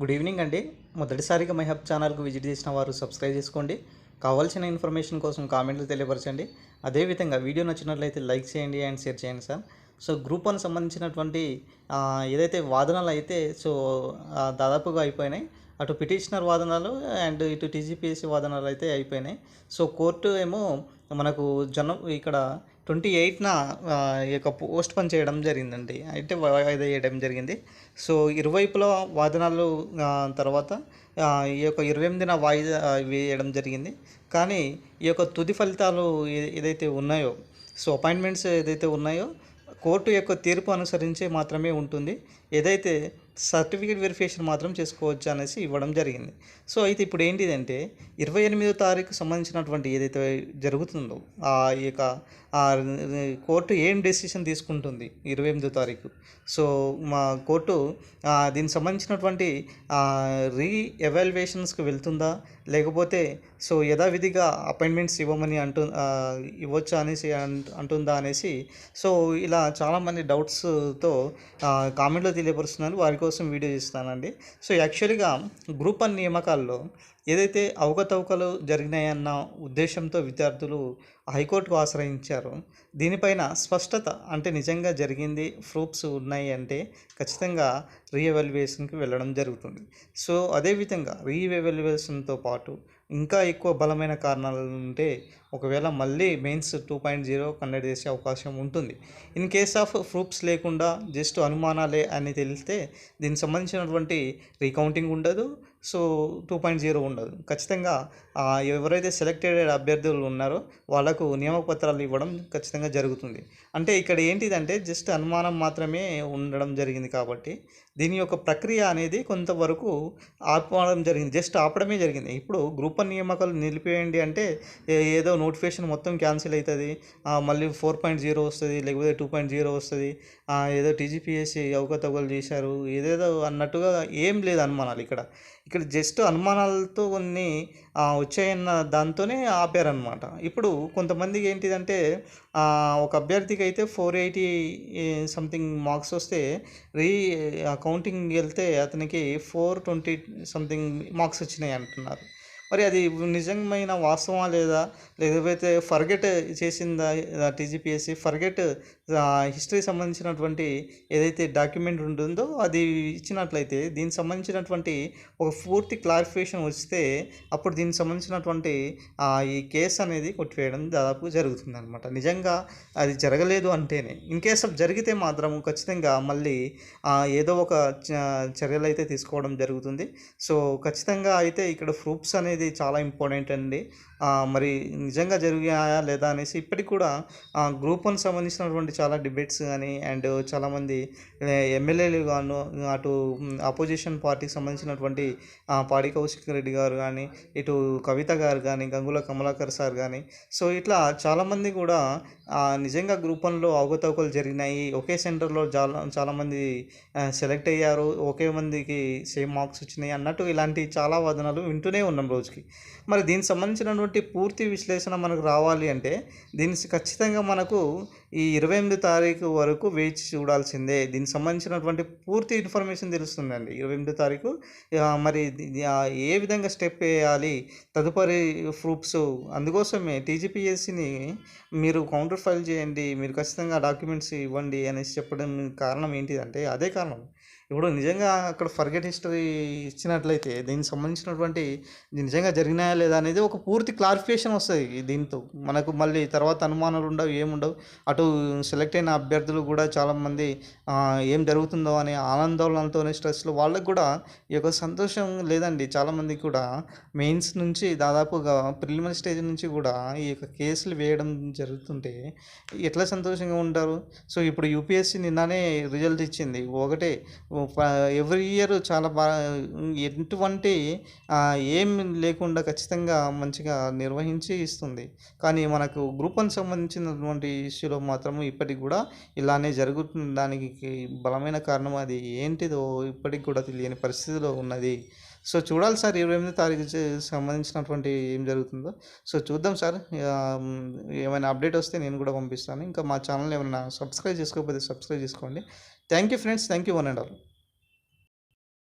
Good evening అండి మొదటిసారిగా my hub ఛానల్కు విజిట్ చేసిన వారు సబ్స్క్రైబ్ చేసుకోండి కావాల్సిన ఇన్ఫర్మేషన్ కోసం కామెంట్లు తెలియపరచండి అదేవిధంగా వీడియో నచ్చినట్లయితే లైక్ చేయండి అండ్ షేర్ చేయండి సార్ సో గ్రూప్ వన్ సంబంధించినటువంటి ఏదైతే వాదనలు అయితే సో దాదాపుగా అయిపోయినాయి అటు పిటిషనర్ వాదనలు అండ్ ఇటు టీజీపీఎస్సీ వాదనలు అయితే అయిపోయినాయి సో కోర్టు ఏమో మనకు జనం ఇక్కడ ట్వంటీ ఎయిట్న ఈ యొక్క పోస్ట్ పని చేయడం జరిగిందండి అయితే వాయిదా వేయడం జరిగింది సో ఇరువైపుల వాదనలు తర్వాత ఈ యొక్క ఇరవై ఎనిమిదిన వాయిదా వేయడం జరిగింది కానీ ఈ యొక్క తుది ఫలితాలు ఏదైతే ఉన్నాయో సో అపాయింట్మెంట్స్ ఏదైతే ఉన్నాయో కోర్టు యొక్క తీర్పు అనుసరించి మాత్రమే ఉంటుంది ఏదైతే సర్టిఫికేట్ వెరిఫికేషన్ మాత్రం చేసుకోవచ్చు అనేసి ఇవ్వడం జరిగింది సో అయితే ఇప్పుడు ఏంటిదంటే ఇరవై ఎనిమిదో తారీఖు సంబంధించినటువంటి ఏదైతే జరుగుతుందో ఆ యొక్క కోర్టు ఏం డెసిషన్ తీసుకుంటుంది ఇరవై ఎనిమిదో తారీఖు సో మా కోర్టు దీనికి సంబంధించినటువంటి రీ ఎవాల్యుయేషన్స్కి వెళ్తుందా లేకపోతే సో యథావిధిగా అపాయింట్మెంట్స్ ఇవ్వమని అంటు ఇవ్వచ్చా అనేసి అంటుందా అనేసి సో ఇలా చాలామంది డౌట్స్తో కామెంట్లో తెలియపరుస్తున్నారు వారి కోసం వీడియో చేస్తానండి సో యాక్చువల్గా గ్రూప్ వన్ నియామకాల్లో ఏదైతే అవకతవకలు జరిగినాయన్న ఉద్దేశంతో విద్యార్థులు హైకోర్టుకు ఆశ్రయించారు దీనిపైన స్పష్టత అంటే నిజంగా జరిగింది ప్రూఫ్స్ ఉన్నాయి అంటే ఖచ్చితంగా రీఎవాల్యుయేషన్కి వెళ్ళడం జరుగుతుంది సో అదేవిధంగా రీఎవాల్యుయేషన్తో పాటు ఇంకా ఎక్కువ బలమైన కారణాలు ఉంటే ఒకవేళ మళ్ళీ mains two point zero conduct చేసే అవకాశం ఉంటుంది ఇన్ కేస్ ఆఫ్ ప్రూఫ్స్ లేకుండా జస్ట్ అనుమానాలే అని తెలిస్తే దీనికి సంబంధించినటువంటి రీకౌంటింగ్ ఉండదు సో టూ పాయింట్ జీరో ఉండదు ఖచ్చితంగా ఎవరైతే సెలెక్టెడ్ అభ్యర్థులు ఉన్నారో వాళ్ళకు నియామకపత్రాలు ఇవ్వడం ఖచ్చితంగా జరుగుతుంది అంటే ఇక్కడ ఏంటిదంటే జస్ట్ అనుమానం మాత్రమే ఉండడం జరిగింది కాబట్టి దీని యొక్క ప్రక్రియ అనేది కొంతవరకు ఆపడం జరిగింది జస్ట్ ఆపడమే జరిగింది ఇప్పుడు గ్రూప్ నియామకాలు నిలిపేయండి అంటే ఏదో నోటిఫికేషన్ మొత్తం క్యాన్సిల్ అవుతుంది మళ్ళీ ఫోర్ పాయింట్ జీరో వస్తుంది లేకపోతే టూ పాయింట్ జీరో వస్తుంది ఏదో టీజీపీఎస్సీ అవకతవకలు చేశారు ఏదేదో అన్నట్టుగా ఏం లేదు అనుమానాలు ఇక్కడ ఇక్కడ ఇక్కడ జస్ట్ అనుమానాలతో కొన్ని వచ్చాయన్న దాంతోనే ఆపారనమాట ఇప్పుడు కొంతమంది ఏంటిదంటే ఒక అభ్యర్థికి అయితే ఫోర్ ఎయిటీ సంథింగ్ మార్క్స్ వస్తే రీ కౌంటింగ్ వెళ్తే అతనికి ఫోర్ ట్వంటీ సంథింగ్ మార్క్స్ వచ్చినాయి అంటున్నారు మరి అది నిజమైన వాస్తవా లేదా లేకపోతే ఫర్గెట్ చేసిందా టీజీపీఎస్సీ ఫర్గెట్ హిస్టరీ సంబంధించినటువంటి ఏదైతే డాక్యుమెంట్ ఉంటుందో అది ఇచ్చినట్లయితే దీనికి సంబంధించినటువంటి ఒక పూర్తి క్లారిఫికేషన్ వస్తే అప్పుడు దీనికి సంబంధించినటువంటి ఈ కేసు అనేది కొట్టివేయడం దాదాపు జరుగుతుంది అనమాట నిజంగా అది జరగలేదు అంటేనే ఇన్ కేస్ ఆఫ్ జరిగితే మాత్రం ఖచ్చితంగా మళ్ళీ ఏదో ఒక చర్యలు అయితే తీసుకోవడం జరుగుతుంది సో ఖచ్చితంగా అయితే ఇక్కడ ప్రూఫ్స్ అనేది అనేది చాలా ఇంపార్టెంట్ అండి మరి నిజంగా జరిగాయా లేదా అనేసి ఇప్పటికి కూడా గ్రూప్ వన్ సంబంధించినటువంటి చాలా డిబేట్స్ కానీ అండ్ చాలామంది ఎమ్మెల్యేలు గాను అటు అపోజిషన్ పార్టీకి సంబంధించినటువంటి పాడి కౌశిక్ రెడ్డి గారు కానీ ఇటు కవిత గారు కానీ గంగుల కమలాకర్ సార్ కానీ సో ఇట్లా చాలామంది కూడా నిజంగా గ్రూప్ వన్లో అవగతవకలు జరిగినాయి ఒకే సెంటర్లో చాలా చాలామంది సెలెక్ట్ అయ్యారు ఒకే మందికి సేమ్ మార్క్స్ వచ్చినాయి అన్నట్టు ఇలాంటి చాలా వాదనలు వింటూనే ఉన్నాం రోజు రోజుకి మరి దీనికి సంబంధించినటువంటి పూర్తి విశ్లేషణ మనకు రావాలి అంటే దీనికి ఖచ్చితంగా మనకు ఈ ఇరవై ఎనిమిది తారీఖు వరకు వేచి చూడాల్సిందే దీనికి సంబంధించినటువంటి పూర్తి ఇన్ఫర్మేషన్ తెలుస్తుందండి ఇరవై ఎనిమిది తారీఖు మరి ఏ విధంగా స్టెప్ వేయాలి తదుపరి ప్రూఫ్స్ అందుకోసమే టీజీపీఎస్సిని మీరు కౌంటర్ ఫైల్ చేయండి మీరు ఖచ్చితంగా డాక్యుమెంట్స్ ఇవ్వండి అనేసి చెప్పడం కారణం ఏంటిదంటే అదే కారణం ఇప్పుడు నిజంగా అక్కడ ఫర్గెట్ హిస్టరీ ఇచ్చినట్లయితే దీనికి సంబంధించినటువంటి నిజంగా జరిగినాయా లేదా అనేది ఒక పూర్తి క్లారిఫికేషన్ వస్తుంది దీంతో మనకు మళ్ళీ తర్వాత అనుమానాలు ఉండవు ఏముండవు అటు సెలెక్ట్ అయిన అభ్యర్థులు కూడా చాలామంది ఏం జరుగుతుందో అనే ఆనందోళనలతోనే స్ట్రెస్లో వాళ్ళకు కూడా ఈ యొక్క సంతోషం లేదండి చాలామంది కూడా మెయిన్స్ నుంచి దాదాపుగా ప్రిలిమినరీ స్టేజ్ నుంచి కూడా ఈ యొక్క కేసులు వేయడం జరుగుతుంటే ఎట్లా సంతోషంగా ఉంటారు సో ఇప్పుడు యూపీఎస్సీ నిన్ననే రిజల్ట్ ఇచ్చింది ఒకటే ఎవ్రీ ఇయర్ చాలా బాగా ఎటువంటి ఏం లేకుండా ఖచ్చితంగా మంచిగా నిర్వహించి ఇస్తుంది కానీ మనకు గ్రూపులకు సంబంధించినటువంటి ఇష్యూలో మాత్రము ఇప్పటికి కూడా ఇలానే జరుగుతున్న దానికి బలమైన కారణం అది ఏంటిదో ఇప్పటికి కూడా తెలియని పరిస్థితిలో ఉన్నది సో చూడాలి సార్ ఇరవై ఎనిమిది తారీఖు సంబంధించినటువంటి ఏం జరుగుతుందో సో చూద్దాం సార్ ఏమైనా అప్డేట్ వస్తే నేను కూడా పంపిస్తాను ఇంకా మా ఛానల్ ఏమైనా సబ్స్క్రైబ్ చేసుకోకపోతే సబ్స్క్రైబ్ చేసుకోండి Thank you, friends. Thank you, one and all.